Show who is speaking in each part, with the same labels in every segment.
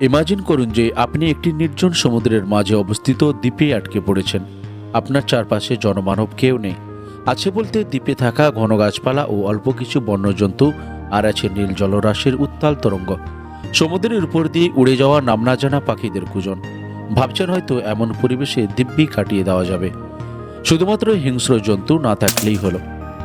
Speaker 1: Imagine করুন যে আপনি একটি নির্জন সমুদ্রের মাঝে অবস্থিত দ্বীপে আটকে পড়েছেন। আপনার চারপাশে জনমানব কেউ নেই। আছে বলতে দ্বীপে থাকা ঘন গাছপালা ও অল্প কিছু বন্যজন্তু, আর আছে নীল জলরাশির উত্তাল তরঙ্গ। সমুদ্রের উপর দিয়ে উড়ে যাওয়া নামনা জানা পাখিদের কুজন ভাবছেন হয়তো এমন পরিবেশে দিব্যি কাটিয়ে দেওয়া যাবে। শুধুমাত্র হিংস্র জন্তু না থাকলেই হলো।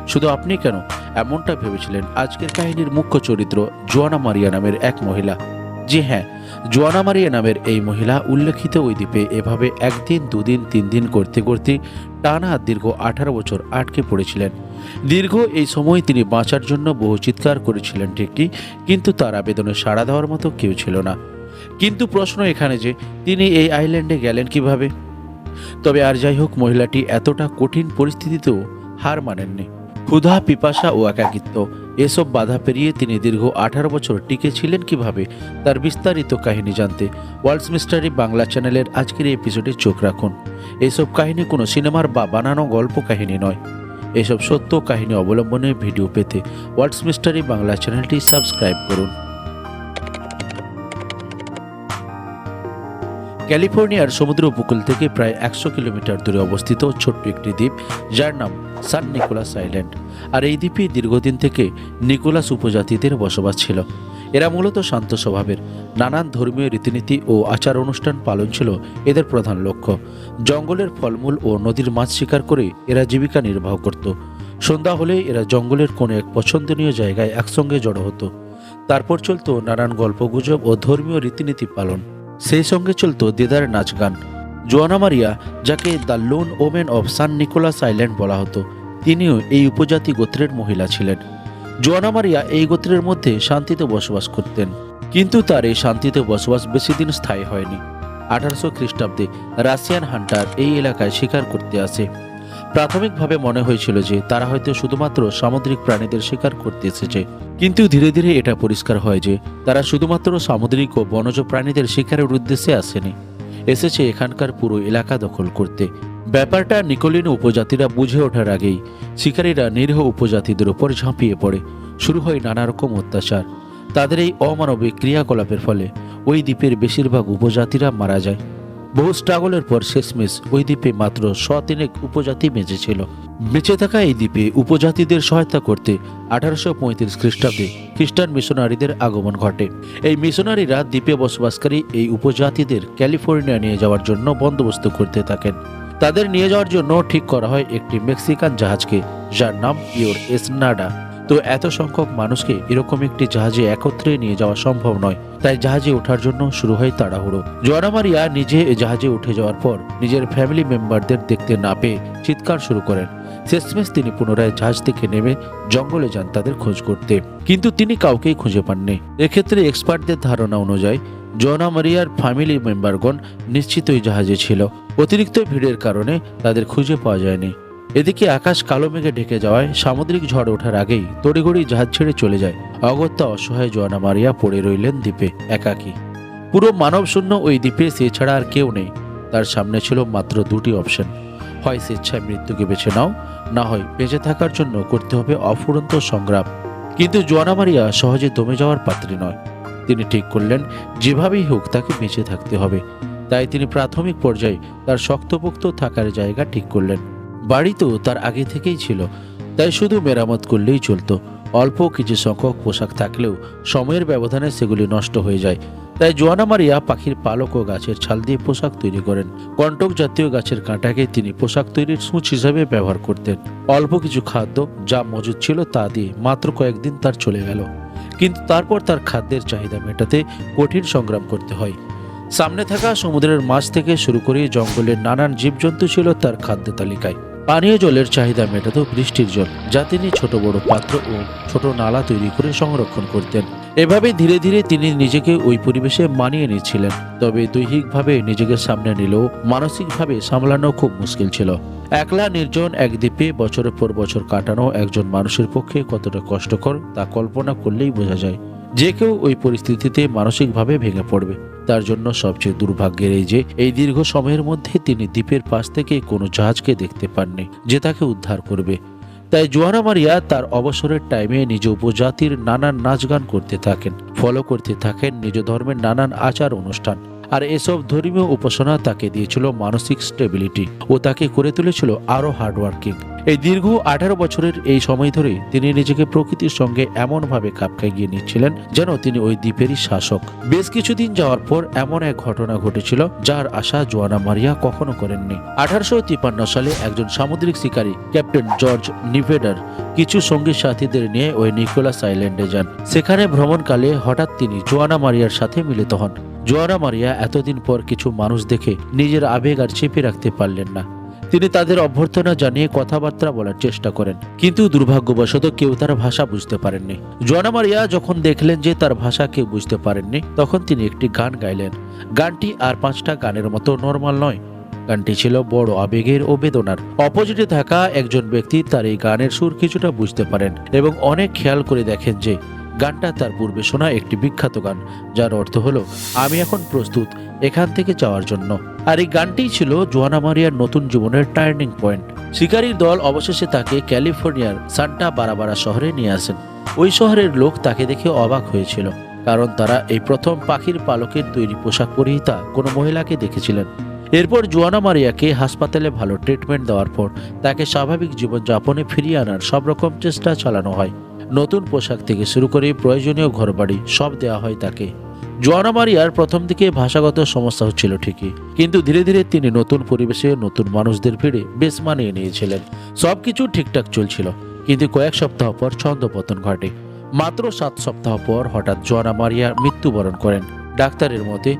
Speaker 1: শুধু আপনি কেন? এমনটা ভেবেছিলেন আজকের কাহিনীর মুখ্য চরিত্র জোয়ানা মারিয়া নামের এক মহিলা। জি হ্যাঁ জোয়ানা মারিয়া নামের এই মহিলা উল্লেখিত ওই দ্বীপে এভাবে একদিন, দুদিন, তিন দিন করতে করতে টানা দীর্ঘ আঠারো বছর আটকে পড়েছিলেন। দীর্ঘ এই সময় তিনি বাঁচার জন্য বহু চিৎকার করেছিলেন ঠিকই, কিন্তু তার আবেদনে সাড়া দেওয়ার মতো কেউ ছিল না। কিন্তু প্রশ্ন এখানে যে, তিনি এই আইল্যান্ডে গেলেন কীভাবে? তবে আর যাই হোক, মহিলাটি এতটা কঠিন পরিস্থিতিতেও হার মানেননি। ক্ষুধা, পিপাসা ও একাকিত্ব এসব বাধা পেরিয়ে তিনি দীর্ঘ আঠারো বছর টিকে ছিলেন কীভাবে, তার বিস্তারিত কাহিনী জানতে ওয়ার্ল্ডস মিস্টারি বাংলা চ্যানেলের আজকের এপিসোডে চোখ রাখুন। এসব কাহিনী কোনো সিনেমার বা বানানো গল্প কাহিনী নয়। এসব সত্য কাহিনী অবলম্বনে ভিডিও পেতে ওয়ার্ল্ডস মিস্টারি বাংলা চ্যানেলটি সাবস্ক্রাইব করুন। ক্যালিফোর্নিয়ার সমুদ্র উপকূল থেকে প্রায় একশো কিলোমিটার দূরে অবস্থিত ছোট্ট একটি দ্বীপ, যার নাম সান নিকোলাস আইল্যান্ড। আর এই দ্বীপে দীর্ঘদিন থেকে নিকোলাস উপজাতিদের বসবাস ছিল। এরা মূলত শান্ত স্বভাবের, নানান ধর্মীয় রীতিনীতি ও আচার অনুষ্ঠান পালন ছিল এদের প্রধান লক্ষ্য। জঙ্গলের ফলমূল ও নদীর মাছ শিকার করে এরা জীবিকা নির্বাহ করত। সন্ধ্যা হলে এরা জঙ্গলের কোনো এক পছন্দনীয় জায়গায় একসঙ্গে জড়ো হতো। তারপর চলতো নানান গল্পগুজব ও ধর্মীয় রীতিনীতি পালন। সেই সঙ্গে চলতো দেদার নাচ গান। জোয়ানা মারিয়া, যাকে the lone woman of San Nicolas Island বলা হতো, তিনিও এই উপজাতি গোত্রের মহিলা ছিলেন। জোয়ানা মারিয়া এই গোত্রের মধ্যে শান্তিতে বসবাস করতেন, কিন্তু তার এই শান্তিতে বসবাস বেশি দিন স্থায়ী হয়নি। আঠারোশো খ্রিস্টাব্দে রাশিয়ান হান্টার এই এলাকায় শিকার করতে আসে। প্রাথমিকভাবে মনে হয়েছিল যে তারা হয়তো শুধুমাত্র সামুদ্রিক প্রাণীদের শিকার করতে এসেছে। কিন্তু ধীরে ধীরে এটা পরিষ্কার হয় যে তারা শুধুমাত্র সামুদ্রিক ও বনজ প্রাণীদের শিকারের উদ্দেশ্যে আসেনি। এসেছে এখানকার পুরো এলাকা দখল করতে। ব্যাপারটা নিকোলিন উপজাতিরা বুঝে ওঠার আগেই শিকারীরা নিরীহ উপজাতিদের উপর ঝাঁপিয়ে পড়ে। শুরু হয় নানা রকম অত্যাচার। তাদের এই অমানবিক ক্রিয়াকলাপের ফলে ওই দ্বীপের বেশিরভাগ উপজাতিরা মারা যায়। বহু স্ট্রাগলের পর শেষমেশ ওই দ্বীপে মাত্র শতিনেক উপজাতি বেঁচে ছিল বেঁচে থাকা এই দ্বীপে উপজাতিদের সহায়তা করতে আঠারোশো পঁয়ত্রিশ খ্রিস্টাব্দে খ্রিস্টান মিশনারিদের আগমন ঘটে। এই মিশনারিরা দ্বীপে বসবাসকারী এই উপজাতিদের ক্যালিফোর্নিয়া নিয়ে যাওয়ার জন্য বন্দোবস্ত করতে থাকেন। তাদের নিয়ে যাওয়ার জন্য ঠিক করা হয় একটি মেক্সিকান জাহাজকে, যার নাম ইওর এসনাডা। তো এত সংখ্যক মানুষকে এরকম একটি জাহাজে একত্রে নিয়ে যাওয়া সম্ভব নয়। তাই জাহাজে ওঠার জন্য শুরু হয় তাড়াহুড়ো। জোয়ানা মারিয়া নিজে জাহাজে উঠে যাওয়ার পর নিজের ফ্যামিলি মেম্বারদের দেখতে না পেয়ে চিৎকার শুরু করেন। শেষমেশ তিনি পুনরায় জাহাজ থেকে নেমে জঙ্গলে যান তাদের খোঁজ করতে। কিন্তু তিনি কাউকেই খুঁজে পাননি। এক্ষেত্রে এক্সপার্টদের ধারণা অনুযায়ী জোয়ানা মারিয়ার ফ্যামিলি মেম্বারগণ নিশ্চিতই জাহাজে ছিল। অতিরিক্ত ভিড়ের কারণে তাদের খুঁজে পাওয়া যায়নি। এদিকে আকাশ কালো মেঘে ঢেকে যাওয়ায় সামুদ্রিক ঝড় ওঠার আগেই তড়িঘড়ি জাহাজ ছেড়ে চলে যায়। অগত্যা অসহায় জোয়ানা মারিয়া পড়ে রইলেন দ্বীপে, একাকী। পুরো মানবশূন্য ওই দ্বীপে, সে ছাড়া আর কেউ নেই। তার সামনে ছিল মাত্র দুটি অপশন। হয় স্বেচ্ছায় মৃত্যুকে বেছে নাও, না হয় বেঁচে থাকার জন্য করতে হবে অফুরন্ত সংগ্রাম। কিন্তু জোয়ানা মারিয়া সহজে দমে যাওয়ার পাত্রী নয়। তিনি ঠিক করলেন, যেভাবেই হোক তাকে বেঁচে থাকতে হবে। তাই তিনি প্রাথমিক পর্যায়ে তার শক্তপোক্ত থাকার জায়গা ঠিক করলেন। বাড়ি তো তার আগে থেকেই ছিল, তাই শুধু মেরামত করলেই চলতো। অল্প কিছু সংখ্যক পোশাক থাকলেও সময়ের ব্যবধানে সেগুলি নষ্ট হয়ে যায়। তাই জোয়ানা মারিয়া পাখির পালক ও গাছের ছাল দিয়ে পোশাক তৈরি করেন। কন্টক জাতীয় গাছের কাঁটাকে তিনি পোশাক তৈরির সূচ হিসাবে ব্যবহার করতেন। অল্প কিছু খাদ্য যা মজুদ ছিল তা দিয়ে মাত্র কয়েকদিন তার চলে গেল। কিন্তু তারপর তার খাদ্যের চাহিদা মেটাতে কঠিন সংগ্রাম করতে হয়। সামনে থাকা সমুদ্রের মাছ থেকে শুরু করে জঙ্গলের নানান জীবজন্তু ছিল তার খাদ্য তালিকায়। পানীয় জলের চাহিদা মেটাতো বৃষ্টির জল, যা তিনি ছোট বড় পাত্র ও ছোট নালা তৈরি করে সংরক্ষণ করতেন। এভাবে ধীরে ধীরে তিনি নিজেকে ওই পরিবেশে মানিয়ে নিচ্ছিলেন। তবে দৈহিকভাবে নিজেকে সামনে নিলেও মানসিকভাবে সামলানো খুব মুশকিল ছিল। একলা নির্জন এক দ্বীপে বছরের পর বছর কাটানো একজন মানুষের পক্ষে কতটা কষ্টকর তা কল্পনা করলেই বোঝা যায়। যে কেউ ওই পরিস্থিতিতে মানসিকভাবে ভেঙে পড়বে। তার জন্য সবচেয়ে দুর্ভাগ্যের এই যে, এই দীর্ঘ সময়ের মধ্যে তিনি দ্বীপের পাশ থেকে কোনো জাহাজকে দেখতে পাননি, যে তাকে উদ্ধার করবে। তাই জোয়ানা মারিয়া তার অবসরের টাইমে নিজ উপজাতির নানান নাচ গান করতে থাকেন, ফলো করতে থাকেন, নিজ ধর্মের নানান আচার অনুষ্ঠান। আর এসব ধর্মীয় উপাসনা তাকে দিয়েছিল মানসিক স্টেবিলিটি ও তাকে করে তুলেছিল আরও হার্ডওয়ার্কিং এই দীর্ঘ আঠারো বছরের এই সময় ধরে তিনি নিজেকে প্রকৃতির সঙ্গে এমনভাবে খাপ খাইয়ে নিচ্ছিলেন যেন তিনি ওই দ্বীপেরই শাসক। বেশ কিছুদিন যাওয়ার পর এমন এক ঘটনা ঘটেছিল যার আশা জোয়ানা মারিয়া কখনো করেননি। আঠারোশো তিপ্পান্ন সালে একজন সামুদ্রিক শিকারী, ক্যাপ্টেন জর্জ নিভেডার, কিছু সঙ্গী সাথীদের নিয়ে ওই নিকোলাস আইল্যান্ডে যান। সেখানে ভ্রমণকালে হঠাৎ তিনি জোয়ানা মারিয়ার সাথে মিলিত হন। জোয়ানা মারিয়া এতদিন পর কিছু মানুষ দেখে নিজের আবেগ আর চেপে রাখতে পারলেন না। তিনি তাদের অভ্যর্থনা জানিয়ে কথাবার্তা বলার চেষ্টা করেন, কিন্তু দুর্ভাগ্যবশত কেউ তার ভাষা বুঝতে পারেননি। জোয়ানা মারিয়া যখন দেখলেন যে তার ভাষা কেউ বুঝতে পারেননি, তখন তিনি একটি গান গাইলেন। গানটি আর পাঁচটা গানের মতো নর্মাল নয়। গানটি ছিল বড় আবেগের ও বেদনার। অপোজিটে থাকা একজন ব্যক্তি তার এই গানের সুর কিছুটা বুঝতে পারেন এবং অনেক খেয়াল করে দেখেন যে গানটা তার পূর্বে শোনা একটি বিখ্যাত গান, যার অর্থ হলো, আমি এখন প্রস্তুত এখান থেকে যাওয়ার জন্য। আর এই গানটিই ছিল জোয়ানা মারিয়ার নতুন জীবনের টার্নিং পয়েন্ট। শিকারীর দল অবশেষে তাকে ক্যালিফোর্নিয়ার সান্টা বারাবারা শহরে নিয়ে আসেন। ওই শহরের লোক তাকে দেখে অবাক হয়েছিল, কারণ তারা এই প্রথম পাখির পালকের তৈরি পোশাক পরিহিতা কোনো মহিলাকে দেখেছিলেন। এরপর জোয়ানা মারিয়াকে হাসপাতালে ভালো ট্রিটমেন্ট দেওয়ার পর তাকে স্বাভাবিক জীবনযাপনে ফিরিয়ে আনার সব রকম চেষ্টা চালানো হয়। নতুন পোশাক থেকে শুরু করে প্রয়োজনীয় ঘরবাড়ি সব দেওয়া হয় তাকে। জোয়ানা মারিয়ার প্রথম দিকে ভাষাগত সমস্যা হচ্ছিল ঠিকই, কিন্তু ধীরে ধীরে তিনি নতুন পরিবেশে নতুন মানুষদের ভিড়ে বেশ মানিয়ে নিয়েছিলেন। সবকিছু ঠিকঠাক চলছিল, কিন্তু কয়েক সপ্তাহ পর ছন্দপতন ঘটে। মাত্র সাত সপ্তাহ পর হঠাৎ জোয়ানা মারিয়া মৃত্যুবরণ করেন। ডাক্তারের মতে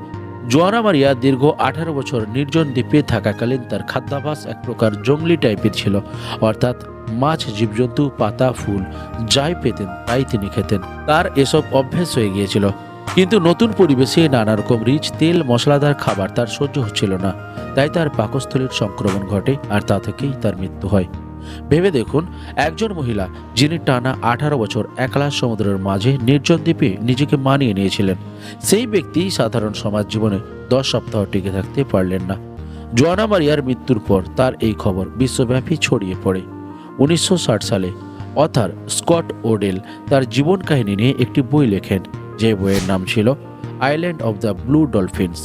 Speaker 1: জোয়ানা মারিয়া দীর্ঘ আঠারো বছর নির্জন দ্বীপে থাকাকালীন তার খাদ্যাভাস এক প্রকার জঙ্গলি টাইপের ছিল। অর্থাৎ মাছ, জীবজন্তু, পাতা, ফুল যাই পেতেন, তাই তিনি খেতেন। তার এসব অভ্যেস হয়ে গিয়েছিল। কিন্তু নতুন পরিবেশে নানা রকম রিচ, তেল, মশলাদার খাবার তার সহ্য হচ্ছিল না। তাই তার পাকস্থলীর সংক্রমণ ঘটে আর তা থেকেই তার মৃত্যু হয়। ভেবে দেখুন, একজন মহিলা যিনি টানা আঠারো বছর একলা সমুদ্রের মাঝে নির্জন দ্বীপে নিজেকে মানিয়ে নিয়েছিলেন, সেই ব্যক্তি সাধারণ সমাজ জীবনে দশ সপ্তাহ টিকে থাকতে পারলেন না। জোয়ানা মারিয়ার মৃত্যুর পর তার এই খবর বিশ্বব্যাপী ছড়িয়ে পড়ে। উনিশশো ষাট সালে অথার স্কট ওডেল তার জীবন কাহিনী নিয়ে একটি বই লেখেন, যে বইয়ের নাম ছিল Island of the Blue Dolphins.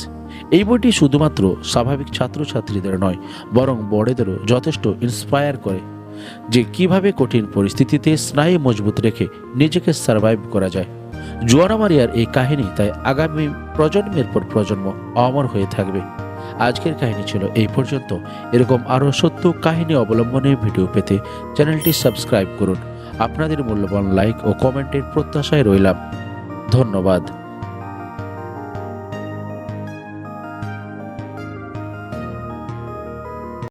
Speaker 1: এই বইটি শুধুমাত্র স্বাভাবিক ছাত্রছাত্রীদের নয়, বরং বড়দেরও যথেষ্ট ইন্সপায়ার করে যে কীভাবে কঠিন পরিস্থিতিতে স্নায়ু মজবুত রেখে নিজেকে সার্ভাইভ করা যায়। জোয়ানা মারিয়ার এই কাহিনী তাই আগামী প্রজন্মের পর প্রজন্ম অমর হয়ে থাকবে। আজকের কাহিনী ছিল এই পর্যন্ত। এরকম আরও সত্য কাহিনী অবলম্বনে ভিডিও পেতে চ্যানেলটি সাবস্ক্রাইব করুন। আপনাদের মূল্যবান লাইক ও কমেন্টের প্রত্যাশায় রইলাম। ধন্যবাদ।